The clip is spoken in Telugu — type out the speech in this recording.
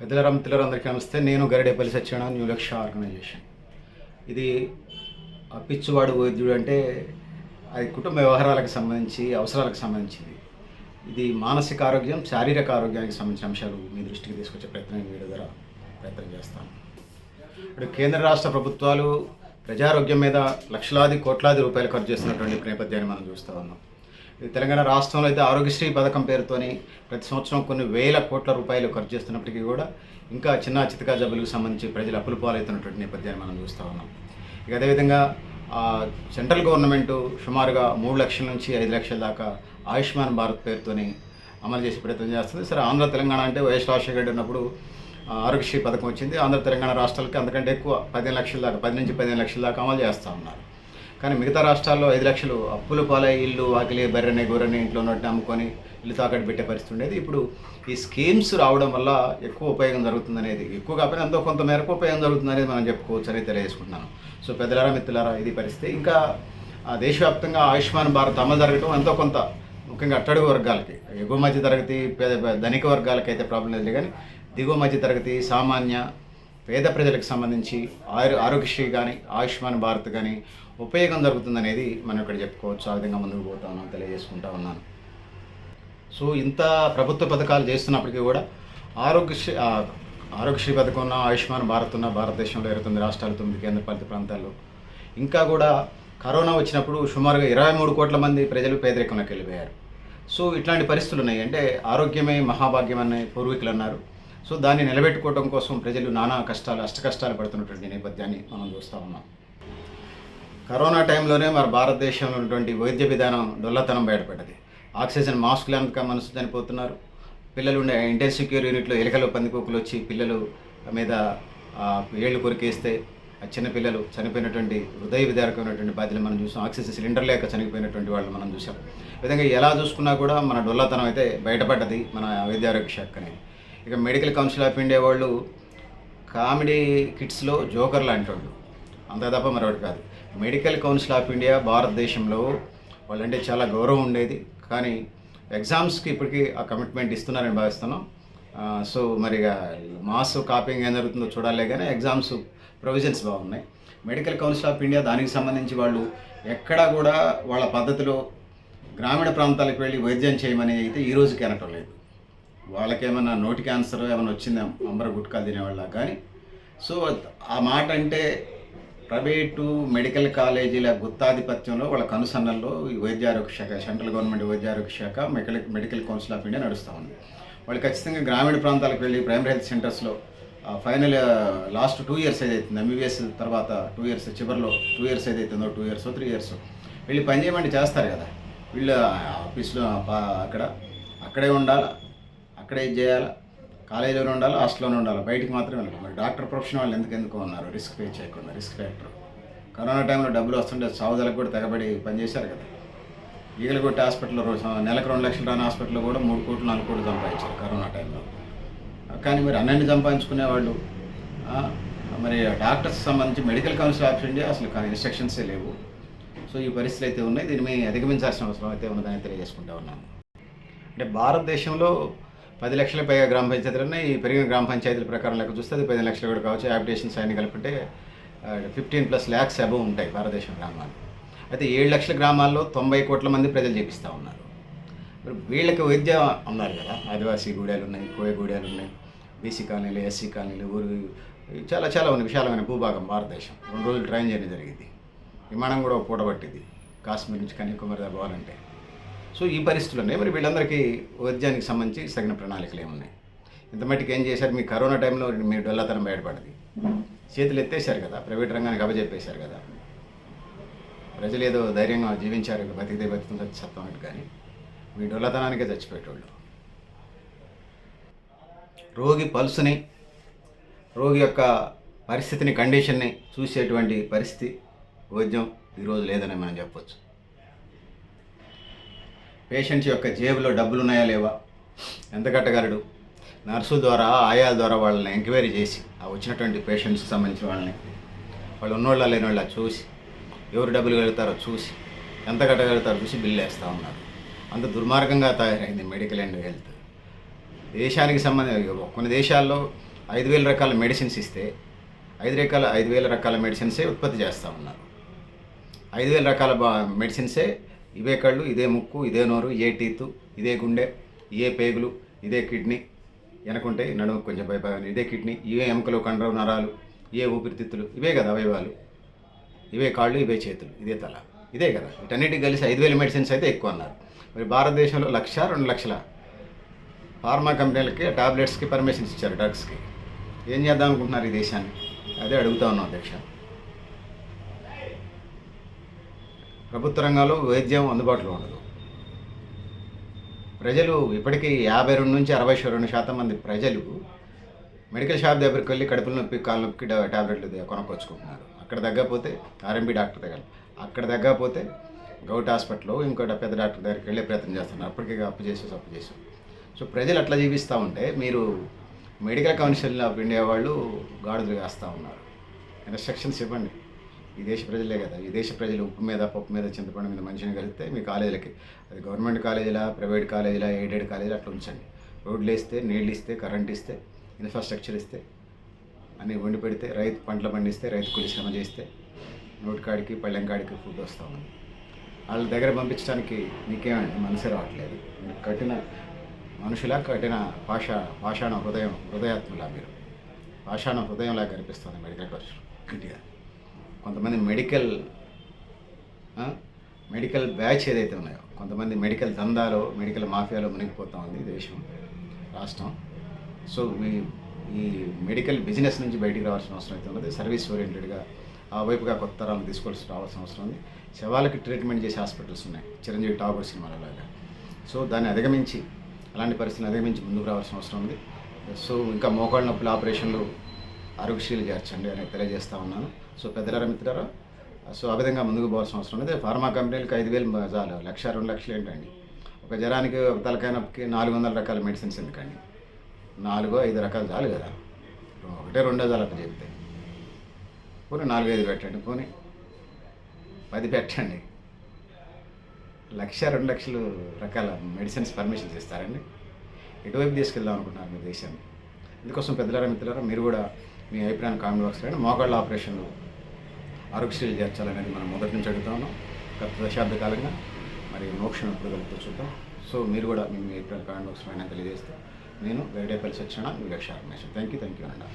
పెద్దల రమితులరు అందరికీ నమస్తే. నేను గరిడేపల్లి సత్యన న్యూ లక్ష ఆర్గనైజేషన్ ఇది ఆ పిచ్చువాడు వైద్యుడు అంటే అది కుటుంబ వ్యవహారాలకు సంబంధించి అవసరాలకు సంబంధించింది. ఇది మానసిక ఆరోగ్యం శారీరక ఆరోగ్యానికి సంబంధించిన అంశాలు మీ దృష్టికి తీసుకొచ్చే ప్రయత్నం మీ ద్వారా ప్రయత్నం చేస్తాను. ఇప్పుడు కేంద్ర రాష్ట్ర ప్రభుత్వాలు ప్రజారోగ్యం మీద లక్షలాది కోట్లాది రూపాయలు ఖర్చు చేస్తున్నటువంటి నేపథ్యాన్ని మనం చూస్తూ ఉన్నాం. తెలంగాణ రాష్ట్రంలో అయితే ఆరోగ్యశ్రీ పథకం పేరుతోని ప్రతి సంవత్సరం కొన్ని వేల కోట్ల రూపాయలు ఖర్చు చేస్తున్నప్పటికీ కూడా ఇంకా చిన్న చితకా జబ్బులకు సంబంధించి ప్రజలు అప్పులు పాలవుతున్నటువంటి నేపథ్యాన్ని మనం చూస్తూ ఉన్నాం. ఇక అదేవిధంగా సెంట్రల్ గవర్నమెంట్ సుమారుగా మూడు లక్షల నుంచి ఐదు లక్షల దాకా ఆయుష్మాన్ భారత్ పేరుతోని అమలు చేసే ప్రయత్నం చేస్తుంది. సరే ఆంధ్ర తెలంగాణ అంటే వైఎస్ రాజశేఖర రెడ్డి ఉన్నప్పుడు ఆరోగ్యశ్రీ పథకం వచ్చింది. ఆంధ్ర తెలంగాణ రాష్ట్రాలకి అందుకంటే ఎక్కువ పదిహేను లక్షల దాకా పది నుంచి పదిహేను లక్షల దాకా అమలు చేస్తూ ఉన్నారు. కానీ మిగతా రాష్ట్రాల్లో ఐదు లక్షలు అప్పులు పాలై ఇల్లు వాకిలి బర్రెనే గొర్రెని ఇంట్లో ఉన్నట్టు అమ్ముకొని ఇల్లు తాకట్టు పెట్టే పరిస్థితి ఉండేది. ఇప్పుడు ఈ స్కీమ్స్ రావడం వల్ల ఎక్కువ ఉపయోగం జరుగుతుంది అనేది ఎక్కువ కాకపోయినా ఎంతో కొంత మేరకు ఉపయోగం జరుగుతుంది అనేది మనం చెప్పుకోవచ్చు అని తెలియజేసుకుంటున్నాను. సో పెద్దలారా మిత్రులారా ఇది పరిస్థితి. ఇంకా ఆ, దేశవ్యాప్తంగా ఆయుష్మాన్ భారత్ అమలు జరగడం ఎంతో కొంత ముఖ్యంగా అట్టడుగు వర్గాలకి ఎగువ మధ్య తరగతి పేద ధనిక వర్గాలకి అయితే ప్రాబ్లం లేదు. కానీ దిగువ మధ్య తరగతి సామాన్య పేద ప్రజలకు సంబంధించి ఆరు ఆరోగ్యశ్రీ కానీ ఆయుష్మాన్ భారత్ కానీ ఉపయోగం జరుగుతుందనేది మనం ఇక్కడ చెప్పుకోవచ్చు. ఆ విధంగా ముందుకు పోతా ఉన్నాం తెలియజేసుకుంటా ఉన్నాను. సో ఇంత ప్రభుత్వ పథకాలు చేస్తున్నప్పటికీ కూడా ఆరోగ్యశ్రీ ఆరోగ్యశ్రీ పథకం ఉన్న ఆయుష్మాన్ భారత్ ఉన్న భారతదేశంలో ఇరవై తొమ్మిది రాష్ట్రాలు తొమ్మిది కేంద్రపాలిత ప్రాంతాల్లో. ఇంకా కూడా కరోనా వచ్చినప్పుడు సుమారుగా ఇరవై మూడు కోట్ల మంది ప్రజలు పేదరికంలోకి వెళ్ళిపోయారు. సో ఇట్లాంటి పరిస్థితులు ఉన్నాయి. అంటే ఆరోగ్యమే మహాభాగ్యం అనే పూర్వీకులు అన్నారు. సో దాన్ని నిలబెట్టుకోవడం కోసం ప్రజలు నానా కష్టాలు అష్ట కష్టాలు పడుతున్నటువంటి నేపథ్యాన్ని మనం చూస్తూ ఉన్నాం. కరోనా టైంలోనే మన భారతదేశంలో ఉన్నటువంటి వైద్య విధానం డొల్లతనం బయటపడ్డది. ఆక్సిజన్ మాస్క్ లేక మనసు చనిపోతున్నారు. పిల్లలు ఉండే ఇంటెన్సివ్ కేర్ యూనిట్లో ఎలుకలు పందికొక్కులు వచ్చి పిల్లలు మీద ఏళ్ళు కొరికేస్తే ఆ చిన్న పిల్లలు చనిపోయినటువంటి హృదయ విదారకమైనటువంటి బాధ్యతలు మనం చూసాం. ఆక్సిజన్ సిలిండర్ లేక చనిపోయినటువంటి వాళ్ళు మనం చూసాం. విధంగా ఎలా చూసుకున్నా కూడా మన డొల్లతనం అయితే బయటపడ్డది మన వైద్య ఆరోగ్య శాఖ ఇక మెడికల్ కౌన్సిల్ ఆఫ్ ఇండియా వాళ్ళు కామెడీ కిట్స్లో జోకర్ లాంటి వాళ్ళు. అంత తప్ప మరొకటి కాదు. మెడికల్ కౌన్సిల్ ఆఫ్ ఇండియా భారతదేశంలో వాళ్ళంటే చాలా గౌరవం ఉండేది. కానీ ఎగ్జామ్స్కి ఇప్పటికీ ఆ కమిట్మెంట్ ఇస్తున్నారని భావిస్తున్నాం. సో మరి ఇక మాస్ కాపింగ్ ఏం జరుగుతుందో చూడాలే కానీ ఎగ్జామ్స్ ప్రొవిజన్స్ బాగున్నాయి. మెడికల్ కౌన్సిల్ ఆఫ్ ఇండియా దానికి సంబంధించి వాళ్ళు ఎక్కడా కూడా వాళ్ళ పద్ధతిలో గ్రామీణ ప్రాంతాలకు వెళ్ళి వైద్యం చేయమని అయితే ఈ రోజుకి అనటం లేదు. వాళ్ళకేమైనా నోటి క్యాన్సర్ ఏమైనా వచ్చిందా? అంబర గుట్కాలు తినేవాళ్ళ కానీ. సో ఆ మాట అంటే ప్రైవేటు మెడికల్ కాలేజీల గుత్తాధిపత్యంలో వాళ్ళ కనుసన్నల్లో ఈ వైద్య ఆరోగ్య శాఖ సెంట్రల్ గవర్నమెంట్ వైద్య ఆరోగ్య శాఖ medical medical council of India నడుస్తూ ఉంది. వాళ్ళు ఖచ్చితంగా గ్రామీణ ప్రాంతాలకు వెళ్ళి ప్రైమరీ హెల్త్ సెంటర్స్లో ఫైనల్ లాస్ట్ టూ ఇయర్స్ ఏదైతుందో ఎంబీబీఎస్ తర్వాత టూ ఇయర్స్ చివరిలో టూ ఇయర్స్ ఏదైతుందో టూ ఇయర్స్ త్రీ ఇయర్స్ వెళ్ళి పని చేయమంటే చేస్తారు కదా. వీళ్ళు ఆఫీస్లో అక్కడ అక్కడే ఉండాలా? అక్కడే ఇది చేయాలా? కాలేజీలోనే ఉండాలి హాస్టల్లోనే ఉండాలి? బయటికి మాత్రమే వెళ్ళాలి మరి డాక్టర్ ప్రొఫెషన్ వాళ్ళు ఎందుకు ఎందుకు ఉన్నారు? రిస్క్ పే చేయకుండా రిస్క్ ఫ్యాక్టర్. కరోనా టైంలో డబ్బులు వస్తుంటే సావుదలకు కూడా తెగబడి పనిచేశారు కదా. ఈగలు కొట్టి హాస్పిటల్లో రోజు నెలకు రెండు లక్షలు రాని హాస్పిటల్లో కూడా మూడు కోట్లు నాలుగు కోట్లు సంపాదించారు కరోనా టైంలో. కానీ మీరు అన్నన్ని సంపాదించుకునే వాళ్ళు మరి డాక్టర్స్ సంబంధించి మెడికల్ కౌన్సిల్ ఆఫ్ ఇండియా అసలు ఇన్స్ట్రక్షన్సే లేవు. సో ఈ పరిస్థితులు అయితే ఉన్నాయి. దీన్ని మేము అధిగమించాల్సిన అవసరం అయితే ఉన్నదని తెలియజేసుకుంటా ఉన్నాను. అంటే భారతదేశంలో పది లక్షల పైగా గ్రామ పంచాయతీలు ఉన్నాయి. ఈ పెరిగిన గ్రామ పంచాయతీల ప్రకారం లెక్క చూస్తే అది పది లక్షలు కూడా కావచ్చు. హ్యాబిటేషన్స్ అన్ని కలుపుకుంటే ఫిఫ్టీన్ ప్లస్ ల్యాక్స్ అబవ్ ఉంటాయి భారతదేశం గ్రామాలు. అయితే ఏడు లక్షల గ్రామాల్లో తొంభై కోట్ల మంది ప్రజలు చేపిస్తూ ఉన్నారు. మరి వీళ్ళకి వైద్యం ఉన్నారు కదా. ఆదివాసీ గూడాలు ఉన్నాయి కోయ గూడాలు ఉన్నాయి బీసీ కాలనీలు ఎస్సీ కాలనీలు ఊరు చాలా చాలా ఉన్నాయి. విశాలమైన భూభాగం భారతదేశం. రెండు రోజులు ట్రైన్ జర్నీ జరిగింది. విమానం కూడా ఒక పూట పట్టింది. కాశ్మీర్ నుంచి కన్యాకుమారి దాకా పోవాలంటే. సో ఈ పరిస్థితులు ఉన్నాయి. మరి వీళ్ళందరికీ వైద్యానికి సంబంధించి తగిన ప్రణాళికలు ఏమున్నాయి? ఇంత మట్టుకు ఏం చేశారు? మీ కరోనా టైంలో మీ డొల్లతనం బయటపడింది. చేతులు ఎత్తేశారు కదా ప్రైవేట్ రంగానికి అప్పచెప్పేశారు కదా. ప్రజలు ఏదో ధైర్యంగా జీవించారు బతికితే బతుకుతుంది సత్వం అన్నట్టు కానీ. మీ డొల్లతనానికే చచ్చిపోయేటోళ్ళు. రోగి పల్సుని రోగి యొక్క పరిస్థితిని కండిషన్ని చూసేటువంటి పరిస్థితి వైద్యం ఈరోజు లేదని మనం చెప్పొచ్చు. పేషెంట్స్ యొక్క జేబులో డబ్బులు ఉన్నాయా లేవా? ఎంత కట్టగలడు? నర్సు ద్వారా ఆయాల ద్వారా వాళ్ళని ఎంక్వైరీ చేసి ఆ వచ్చినటువంటి పేషెంట్స్కి సంబంధించిన వాళ్ళని వాళ్ళు ఉన్నోళ్ళ లేని వాళ్ళ చూసి ఎవరు డబ్బులు కలుగుతారో చూసి ఎంత కట్టగలుగుతారో చూసి బిల్లు వేస్తూ ఉన్నారు. అంత దుర్మార్గంగా తయారైంది మెడికల్ అండ్ హెల్త్. దేశానికి సంబంధించి కొన్ని దేశాల్లో ఐదు వేల రకాల మెడిసిన్స్ ఇస్తే ఐదు రకాల ఐదు వేల రకాల మెడిసిన్సే ఉత్పత్తి చేస్తూ ఉన్నారు. ఐదు వేల రకాల బా మెడిసిన్సే ఇవే కళ్ళు ఇదే ముక్కు ఇదే నోరు ఇదే టీత్ ఇదే గుండె ఇదే పేగులు ఇదే కిడ్నీ. వెనకుంటే నడుము కొంచెం భయపడాలి ఇదే కిడ్నీ ఇవే ఎముకలు కండరం నరాలు ఇవే ఊపిరితిత్తులు ఇవే కదా అవయవాలు ఇవే కాళ్ళు ఇవే చేతులు ఇదే తల. ఇదే కదా. వీటన్నిటికి కలిసి ఐదు వేల మెడిసిన్స్ అయితే ఎక్కువ అన్నారు. మరి భారతదేశంలో లక్ష రెండు లక్షల ఫార్మా కంపెనీలకి టాబ్లెట్స్కి పర్మిషన్స్ ఇచ్చారు డ్రగ్స్కి. ఏం చేద్దాం అనుకుంటున్నారు ఈ దేశాన్ని? అదే అడుగుతా ఉన్నాం అధ్యక్ష. ప్రభుత్వ రంగంలో వైద్యం అందుబాటులో ఉండదు. ప్రజలు ఇప్పటికీ యాభై రెండు నుంచి అరవై రెండు శాతం మంది ప్రజలు మెడికల్ షాప్ దగ్గరికి వెళ్ళి కడుపుల నొప్పి కాళ్ళ నొప్పికి ట్యాబ్లెట్లు టాబ్లెట్లు కొనుక్కొచ్చుకుంటున్నారు. అక్కడ తగ్గకపోతే ఆర్ఎంపీ డాక్టర్ దగ్గర అక్కడ తగ్గకపోతే గౌట్ హాస్పిటల్లో ఇంకో పెద్ద డాక్టర్ దగ్గరికి వెళ్ళే ప్రయత్నం చేస్తున్నారు. అప్పటికే అప్పు చేసేసి అప్పు చేసి. సో ప్రజలు అట్లా జీవిస్తూ ఉంటే మీరు మెడికల్ కౌన్సిల్ ఆఫ్ ఇండియా వాళ్ళు గాడుదలు వేస్తూ ఉన్నారు. ఇన్స్ట్రక్షన్స్ ఇవ్వండి. ఈ దేశ ప్రజలే కదా. ఈ దేశ ప్రజలు ఉప్పు మీద పప్పు మీద చింతపండు మీద మనిషిని కలిస్తే మీ కాలేజీలకి అది గవర్నమెంట్ కాలేజీలా ప్రైవేట్ కాలేజీలా ఎయిడెడ్ కాలేజీలా అట్లా ఉంచండి. రోడ్లు ఇస్తే నీళ్ళు ఇస్తే కరెంట్ ఇస్తే ఇన్ఫ్రాస్ట్రక్చర్ ఇస్తే అన్నీ వండి పెడితే రైతు పంటలు పండిస్తే రైతు కూలి శ్రమ చేస్తే నోటికాడికి పళ్ళెంకాడికి ఫుడ్ వస్తూ ఉంది. వాళ్ళ దగ్గర పంపించడానికి నీకేమండి? మనసే రావట్లేదు. కఠిన మనుషుల కఠిన పాష పాషాణ హృదయం హృదయాత్మలా మీరు. పాషాణ హృదయంలా కనిపిస్తుంది మెడికల్ ఖర్చు గట్టిగా. కొంతమంది మెడికల్ మెడికల్ బ్యాచ్ ఏదైతే ఉన్నాయో కొంతమంది మెడికల్ దందాలో మెడికల్ మాఫియాలో మునిగిపోతా ఉంది ఈ దేశం రాష్ట్రం. సో ఈ ఈ మెడికల్ బిజినెస్ నుంచి బయటికి రావాల్సిన అవసరం అయితే ఉన్నది. సర్వీస్ ఓరియంటెడ్గా ఆ వైపుగా కొత్త తరాలు తీసుకోవాల్సి రావాల్సిన అవసరం ఉంది. శవాలకి ట్రీట్మెంట్ చేసే హాస్పిటల్స్ ఉన్నాయి. చిరంజీవి టాగూర్ సినిమాలలాగా సో దాన్ని అధిగమించి అలాంటి పరిస్థితిని అధిగమించి ముందుకు రావాల్సిన అవసరం ఉంది. సో ఇంకా మోకాళ్ళ నొప్పుల ఆపరేషన్లు ఆరోగ్యశీలు చేర్చండి అని తెలియజేస్తా ఉన్నాను. సో పెద్దలారా మిత్రులారా సో ఆ విధంగా ముందుకు పోవాల్సిన అవసరం ఉంది ఫార్మా కంపెనీలకు ఐదు వేలు చాలు. లక్ష రెండు లక్షలు ఏంటండి? ఒక జ్వరానికి ఒక తలకాయ నాలుగు వందల రకాల మెడిసిన్స్ ఎందుకండి? నాలుగో ఐదు రకాలు చాలు కదా. ఒకటే రెండో చాలు అట్లా చెప్తే. పోనీ నాలుగు ఐదు పెట్టండి పోనీ. పది పెట్టండి. లక్ష రెండు లక్షలు రకాల మెడిసిన్స్ పర్మిషన్స్ ఇస్తారండి ఎటువైపు తీసుకెళ్దాం అనుకుంటున్నారు మీ దేశాన్ని. ఇందుకోసం పెద్దలారా మిత్రులారా మీరు కూడా మీ అభిప్రాయం కామెంట్ బాక్స్ రాయండి మోకాళ్ళ ఆపరేషన్లు ఆరోగ్యశ్రీలు చేర్చాలనేది మనం మొదటి నుంచి అడుగుతా ఉన్నాం. గత దశాబ్ద కాలంగా మరి మోక్షం ఎప్పుడు చూద్దాం. సో మీరు కూడా మీ మీ కామెంట్ బాక్స్ పైన తెలియజేస్తే నేను గైడేపల్లి సత్యనారాయణ మీ Lakshya organisation thank you thank you అండి